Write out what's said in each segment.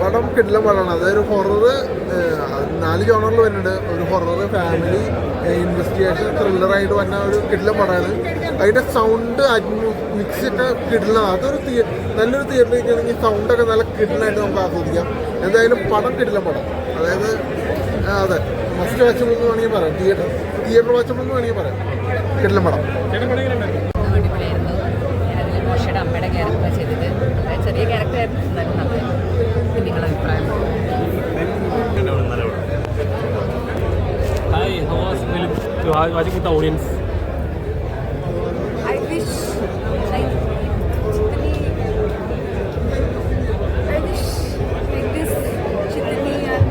പടം കിട്ടില്ല പടമാണ്. അതൊരു ഹൊറർ നാല് ജോണറിൽ വരുന്നുണ്ട്. ഒരു ഹൊറർ ഫാമിലി ഇൻവെസ്റ്റിഗേഷൻ ത്രില്ലറായിട്ട് വന്ന ഒരു കിടിലം പടമാണ്. അതിന്റെ സൗണ്ട് മിക്സ് ഇട്ട കിടിലാണ് അതൊരു തിയേറ്റർ നല്ലൊരു തിയേറ്ററിൽ ഇരിക്കുകയാണെങ്കിൽ സൗണ്ടൊക്കെ നല്ല കിടിലായിട്ട് നമുക്ക് ആസ്വദിക്കാം. എന്തായാലും പടം കിടിലം പടം. അതായത് അതെ. മസ്റ്റ് വാച്ചബിൾ എന്ന് വേണമെങ്കിൽ പറയാം. തിയേറ്റർ തിയേറ്റർ വാച്ചബിൾ എന്ന് വേണമെങ്കിൽ പറയാം. കിടിലം പടം. Film you are with the audience? I wish, like, Chitani, I wish, like this, Chitani and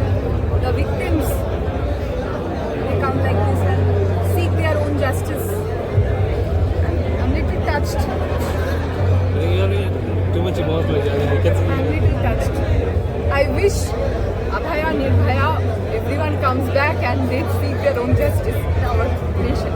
the victims, they come like this and seek their own justice. I'm little touched. Too much emotional. I mean, you can see. I'm little touched. I wish Abhaya, Nirbhaya, comes back and they seek their own justice in our nation.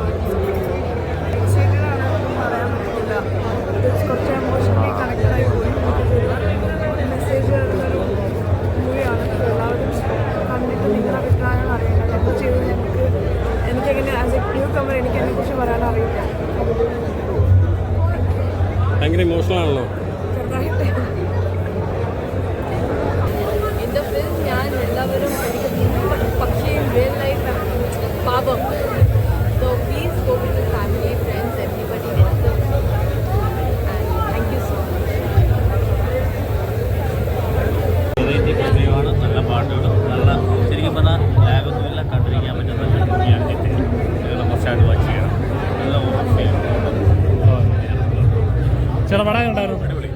പറയാൻ പറ്റില്ല കുറച്ച് പറഞ്ഞ ലാബൊന്നും എല്ലാം കണ്ടിരിക്കാൻ പറ്റുന്ന ഇതെല്ലാം ചില പടങ്ങൾ ഉണ്ടായിരുന്നു.